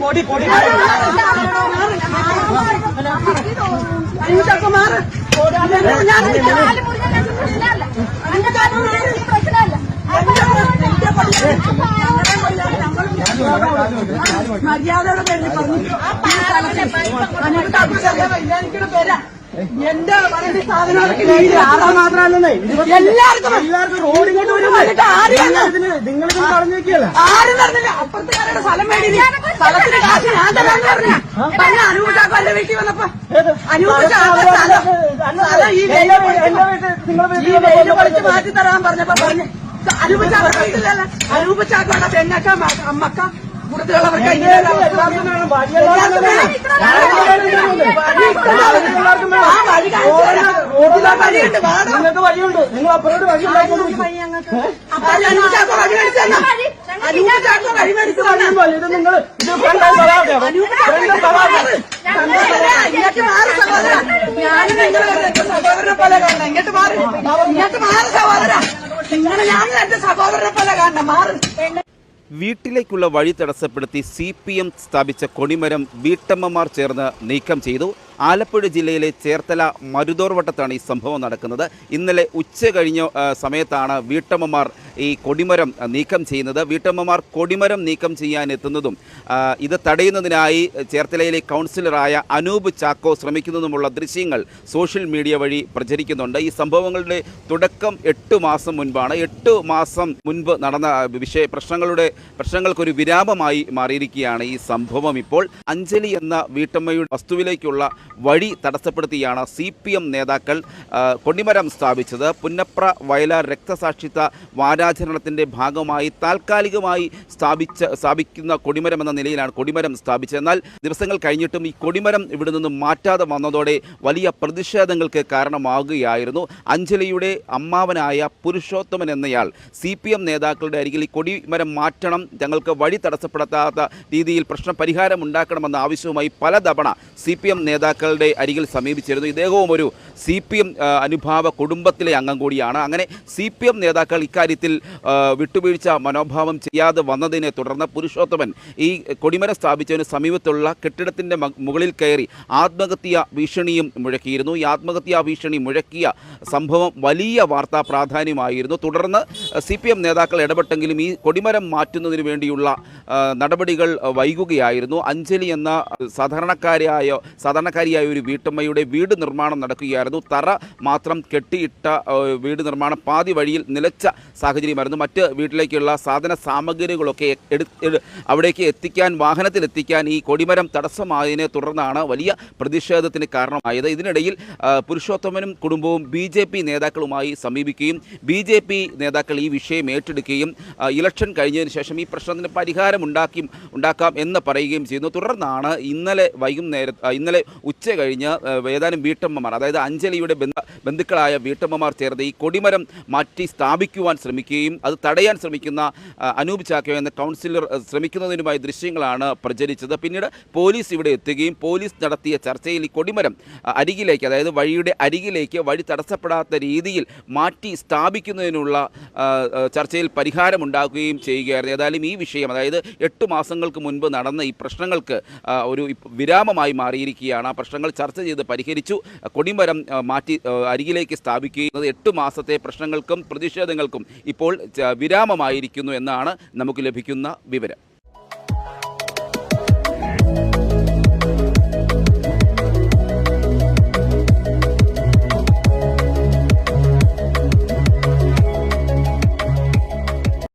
പൊടി പൊടി അനിതക്ക് മാറ് മര്യാദയുടെ പറഞ്ഞു ഈ സ്ഥലത്ത് കല്യാണിക്കയുടെ പേരാ എന്റെ വണ്ടി സാധനങ്ങൾക്ക് വേണ്ടി ആറാ എല്ലാവർക്കും എല്ലാവർക്കും റോഡിങ്ങോട്ട് വരും. ആരും നിങ്ങൾ പറഞ്ഞു വെക്കുകയല്ല? ആരും നടന്നില്ല അപ്പുറത്തുകാരുടെ സ്ഥലം വേണ്ടി സ്ഥലത്തിന്റെ കാശ് ഞാൻ തരാന്ന് പറഞ്ഞ. പറഞ്ഞ അനുഭവിച്ചാക്കോ എന്റെ വീട്ടിൽ വന്നപ്പോ സ്ഥലം ഈ വെയിൽ പൊളിച്ച് മാറ്റി തരാൻ പറഞ്ഞപ്പോ പറഞ്ഞു അനുഭവിച്ചാക്കോ അനുഭവിച്ചാക്കോടെ പെണ്ണക്ക അമ്മക്ക കൂടുതലുള്ളവർക്ക്. നിങ്ങൾക്ക് വഴിയുണ്ട്. നിങ്ങൾ അപ്പുറത്ത് വഴി. ഇത് നിങ്ങൾ ഇത് ഫ്രണ്ട് സ്ഥലമാണ് ഫ്രണ്ട് സഹോദര ഞാനും നിങ്ങളെ എന്റെ സഹോദരനെ പോലെ കാണണം. ഇങ്ങോട്ട് മാറി. ഇങ്ങോട്ട് മാറി സഹോദര നിങ്ങളെ ഞാനും എന്റെ സഹോദരനെ പോലെ കാണണം. മാറി. വീട്ടിലേക്കുള്ള വഴി തടസ്സപ്പെടുത്തി സി പി എം സ്ഥാപിച്ച കൊടിമരം വീട്ടമ്മമാർ ചേർന്ന് നീക്കം ചെയ്തു. ആലപ്പുഴ ജില്ലയിലെ ചേർത്തല മരുതോർ വട്ടത്താണ് ഈ സംഭവം നടക്കുന്നത്. ഇന്നലെ ഉച്ച കഴിഞ്ഞ സമയത്താണ് വീട്ടമ്മമാർ ഈ കൊടിമരം നീക്കം ചെയ്യുന്നത്. വീട്ടമ്മമാർ കൊടിമരം നീക്കം ചെയ്യാൻ എത്തുന്നതും ഇത് തടയുന്നതിനായി ചേർത്തലയിലെ കൗൺസിലറായ അനൂപ് ചാക്കോ ശ്രമിക്കുന്നതുമുള്ള ദൃശ്യങ്ങൾ സോഷ്യൽ മീഡിയ വഴി പ്രചരിക്കുന്നുണ്ട്. ഈ സംഭവങ്ങളുടെ തുടക്കം എട്ട് മാസം മുൻപാണ്. എട്ട് മാസം മുൻപ് നടന്ന വിഷയ പ്രശ്നങ്ങളുടെ പ്രശ്നങ്ങൾക്കൊരു വിരാമമായി മാറിയിരിക്കുകയാണ് ഈ സംഭവം ഇപ്പോൾ. അഞ്ജലി എന്ന വീട്ടമ്മയുടെ വസ്തുവിലേക്കുള്ള വഴി തടസ്സപ്പെടുത്തിയാണ് സി പി എം നേതാക്കൾ കൊടിമരം സ്ഥാപിച്ചത്. പുന്നപ്ര വയലാർ രക്തസാക്ഷിത്വ വാരാചരണത്തിന്റെ ഭാഗമായി താൽക്കാലികമായി സ്ഥാപിച്ച സ്ഥാപിക്കുന്ന കൊടിമരം എന്ന നിലയിലാണ് കൊടിമരം സ്ഥാപിച്ചത്. എന്നാൽ ദിവസങ്ങൾ കഴിഞ്ഞിട്ടും ഈ കൊടിമരം ഇവിടെ നിന്ന് മാറ്റാതെ വന്നതോടെ വലിയ പ്രതിഷേധങ്ങൾക്ക് കാരണമാകുകയായിരുന്നു. അഞ്ജലിയുടെ അമ്മാവനായ പുരുഷോത്തമൻ എന്നയാൾ സി പി എം നേതാക്കളുടെ അരികിൽ ഈ കൊടിമരം മാറ്റണം ഞങ്ങൾക്ക് വഴി തടസ്സപ്പെടുത്താത്ത രീതിയിൽ പ്രശ്ന പരിഹാരം ഉണ്ടാക്കണമെന്ന ആവശ്യവുമായി പലതവണ സി പി എം നേതാക്കളുടെ അരികിൽ സമീപിച്ചിരുന്നു. ഇദ്ദേഹവും ഒരു സി പി എം അനുഭാവ കുടുംബത്തിലെ അംഗം കൂടിയാണ്. അങ്ങനെ സി പി എം നേതാക്കൾ ഇക്കാര്യത്തിൽ വിട്ടുവീഴ്ച മനോഭാവം ചെയ്യാതെ വന്നതിനെ തുടർന്ന് പുരുഷോത്തമൻ ഈ കൊടിമര സ്ഥാപിച്ചതിന് സമീപത്തുള്ള കെട്ടിടത്തിന്റെ മുകളിൽ കയറി ആത്മഹത്യ ഭീഷണിയും മുഴക്കിയിരുന്നു. ഈ ആത്മഹത്യാ ഭീഷണി മുഴക്കിയ സംഭവം വലിയ വാർത്താ പ്രാധാന്യമായിരുന്നു. തുടർന്ന് സി പി എം നേതാക്കൾ ഇടപെട്ടെങ്കിലും ഈ കൊടിമരം മാറ്റുന്നതിന് വേണ്ടിയുള്ള നടപടികൾ വൈകുകയായിരുന്നു. അഞ്ജലി എന്ന സാധാരണക്കാരായ സാധാരണക്കാരിയായ ഒരു വീട്ടമ്മയുടെ വീട് നിർമ്മാണം നടക്കുകയായിരുന്നു. തറ മാത്രം കെട്ടിയിട്ട വീട് നിർമ്മാണം പാതി വഴിയിൽ നിലച്ച സാഹചര്യമായിരുന്നു. മറ്റ് വീട്ടിലേക്കുള്ള സാധന സാമഗ്രികളൊക്കെ അവിടേക്ക് എത്തിക്കാൻ വാഹനത്തിലെത്തിക്കാൻ ഈ കൊടിമരം തടസ്സമായതിനെ തുടർന്നാണ് വലിയ പ്രതിഷേധത്തിന് കാരണമായത്. ഇതിനിടയിൽ പുരുഷോത്തമനും കുടുംബവും ബി ജെ പി നേതാക്കളുമായി സമീപിക്കുകയും ബി ജെ പി നേതാക്കൾ ഈ വിഷയം ഏറ്റെടുക്കുകയും ഇലക്ഷൻ കഴിഞ്ഞതിന് ശേഷം ഈ പ്രശ്നത്തിന് പരിഹാരം ഉണ്ടാക്കി ഉണ്ടാക്കാം എന്ന് പറയുകയും ചെയ്യുന്നു. തുടർന്നാണ് ഇന്നലെ വൈകുന്നേരം ഇന്നലെ ഉച്ച കഴിഞ്ഞ് ആ, ഏതാനും വീട്ടമ്മമാർ അതായത് അഞ്ജലിയുടെ ബന്ധ ബന്ധുക്കളായ വീട്ടമ്മമാർ ചേർന്ന് ഈ കൊടിമരം മാറ്റി സ്ഥാപിക്കുവാൻ ശ്രമിക്കുകയും അത് തടയാൻ ശ്രമിക്കുന്ന അനൂപ് ചാക്കോ എന്ന കൗൺസിലർ ശ്രമിക്കുന്നതിനുമായി ദൃശ്യങ്ങളാണ് പ്രചരിച്ചത്. പിന്നീട് പോലീസ് ഇവിടെ എത്തുകയും പോലീസ് നടത്തിയ ചർച്ചയിൽ ഈ കൊടിമരം അരികിലേക്ക് അതായത് വഴിയുടെ അരികിലേക്ക് വഴി തടസ്സപ്പെടാത്ത രീതിയിൽ മാറ്റി സ്ഥാപിക്കുന്നതിനുള്ള ചർച്ചയിൽ പരിഹാരമുണ്ടാക്കുകയും ചെയ്യുകയായിരുന്നു. ഏതായാലും ഈ വിഷയം അതായത് എട്ട് മാസങ്ങൾക്ക് മുൻപ് നടന്ന ഈ പ്രശ്നങ്ങൾക്ക് ഒരു വിരാമമായി മാറിയിരിക്കുകയാണ് ആ പ്രശ്നങ്ങൾ ചർച്ച ചെയ്ത് പരിഹരിച്ചു. കൊടിമരം മാറ്റി അരികിലേക്ക് സ്ഥാപിക്കുകയും എട്ട് മാസത്തെ പ്രശ്നങ്ങൾക്കും പ്രതിഷേധങ്ങൾക്കും ഇപ്പോൾ വിരാമമായിരിക്കുന്നു എന്നാണ് നമുക്ക് ലഭിക്കുന്ന വിവരം.